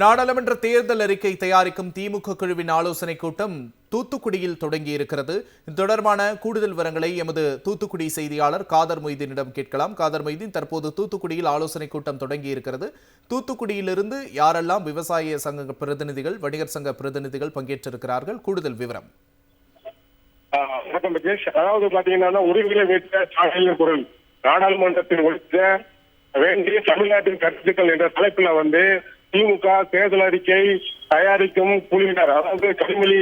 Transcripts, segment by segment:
நாடாளுமன்ற தேர்தல் அறிக்கை தயாரிக்கும் திமுக குழுவின் ஆலோசனைக் கூட்டம் தூத்துக்குடியில் தொடங்கியிருக்கிறது. இது தொடர்பான கூடுதல் விவரங்களை எமது தூத்துக்குடி செய்தியாளர் காதர் மொய்தீனிடம் கேட்கலாம். காதர் மொய்தீன் தற்போது தூத்துக்குடியில் ஆலோசனைக் கூட்டம் தொடங்கியிருக்கிறது. தூத்துக்குடியிலிருந்து யாரெல்லாம் விவசாய சங்க பிரதிநிதிகள் வணிகர் சங்க பிரதிநிதிகள் பங்கேற்றிருக்கிறார்கள்? கூடுதல் விவரம். வணக்கம் அதாவது பாத்தீங்கன்னா உரிமைகளை குரல். நாடாளுமன்றத்தில் வேண்டிய தமிழ்நாட்டின் கருத்துக்கள் என்ற தலைப்புல வந்து திமுக தேர்தல் அறிக்கை தயாரிக்கும் குழுவினர் அதாவது கனிமொழி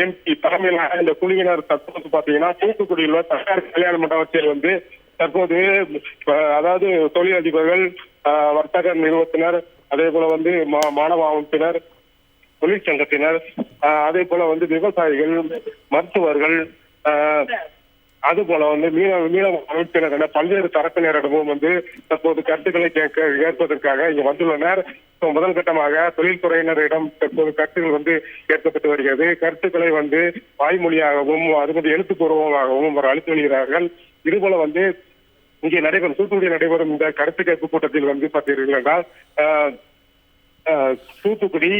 எம்பி தலைமையிலான இந்த குழுவினர் தற்போது பாத்தீங்கன்னா தூத்துக்குடியில் உள்ள தனியார் கல்யாண மண்டபத்தில் வந்து தற்போது அதாவது தொழிலதிபர்கள் வர்த்தக நிறுவனத்தினர் அதே போல வந்து மா- மாணவ அமைப்பினர் தொழிற்சங்கத்தினர் ஆஹ் அதே போல வந்து விவசாயிகள் மருத்துவர்கள் ஆஹ் அது போல வந்து மீனவ மீனவ அமைப்பினர் என பல்வேறு தரப்பினரிடமும் வந்து தற்போது கருத்துக்களை கேட்க கேட்பதற்காக இங்கு வந்துள்ளனர். முதல் கட்டமாக தொழில்துறையினரிடம் தற்போது கருத்துக்கள் வந்து கேட்கப்பட்டு வருகிறது. கருத்துக்களை வந்து வாய்மொழியாகவும் அது வந்து எழுத்துப்பூர்வமாகவும் அவர் அளித்து வருகிறார்கள். இதுபோல வந்து இங்கே நடைபெறும் தூத்துக்குடி நடைபெறும் இந்த கருத்து கேட்பு கூட்டத்தில் வந்து பார்த்தீர்கள் என்றால் ஆஹ், தூத்துக்குடி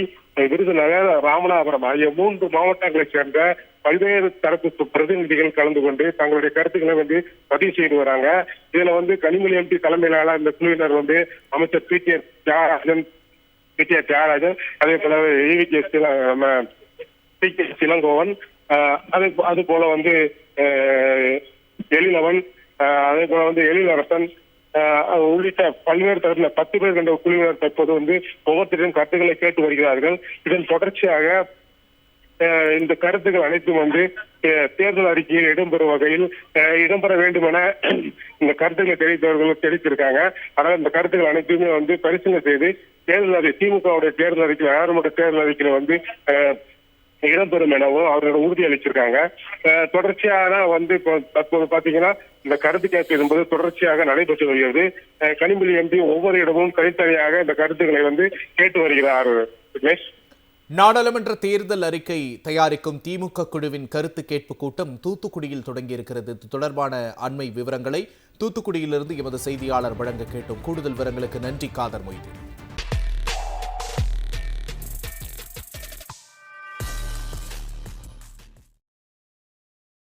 விருதுநகர் ராமநாதபுரம் ஆகிய மூன்று மாவட்டங்களைச் சேர்ந்த பல்வேறு தரப்பு பிரதிநிதிகள் கலந்து கொண்டு தங்களுடைய கருத்துக்களை வந்து பதிவு செய்து வராங்க. இதுல வந்து கனிமொழி எம்பி தலைமையிலான இந்த குழுவினர் வந்து அமைச்சர் P K Thiagarajan P Thiagarajan அதே போல ஏவி கே கே சிலங்கோவன் ஆஹ், அது அது போல வந்து ஆஹ், எழிலவன் ஆஹ், அதே போல வந்து எழிலரசன் ஆஹ், உள்ளிட்ட பல்வேறு தரப்புல பத்து பேர் கொண்ட குழுவினர் தற்போது வந்து ஒவ்வொருத்தரிடம் கருத்துக்களை கேட்டு வருகிறார்கள் இதன் தொடர்ச்சியாக இந்த கருத்துக்கள் அனைத்தும் வந்து தேர்தல் அறிக்கையில் இடம்பெறும் வகையில் இடம்பெற வேண்டும் என இந்த கருத்துக்களை தெரிவித்தவர்கள் தெரிவித்திருக்காங்க. ஆனால் இந்த கருத்துக்கள் அனைத்துமே வந்து பரிசீலனை செய்து தேர்தல் அறிக்கை திமுகவுடைய தேர்தல் அறிக்கையில் நாடாளுமன்ற தேர்தல் அறிக்கையில வந்து ஆஹ், இடம்பெறும் எனவும் அவர்கள் உறுதி அளிச்சிருக்காங்க. தொடர்ச்சியான வந்து இப்போ தற்போது பாத்தீங்கன்னா இந்த கருத்து கேட்பு என்பது தொடர்ச்சியாக நடைபெற்று வருகிறது. அஹ் கனிமொழி எம்பி ஒவ்வொரு இடமும் தனித்தனியாக இந்த கருத்துக்களை வந்து கேட்டு வருகிறார் விக்னேஷ் நாடாளுமன்ற தேர்தல் அறிக்கை தயாரிக்கும் திமுக குழுவின் கருத்து கேட்பு கூட்டம் தூத்துக்குடியில் தொடங்கியிருக்கிறது. இது தொடர்பான அண்மை விவரங்களை தூத்துக்குடியிலிருந்து எமது செய்தியாளர் வழங்க கேட்டோம். கூடுதல் விவரங்களுக்கு நன்றி காதர் மொய்தீன்.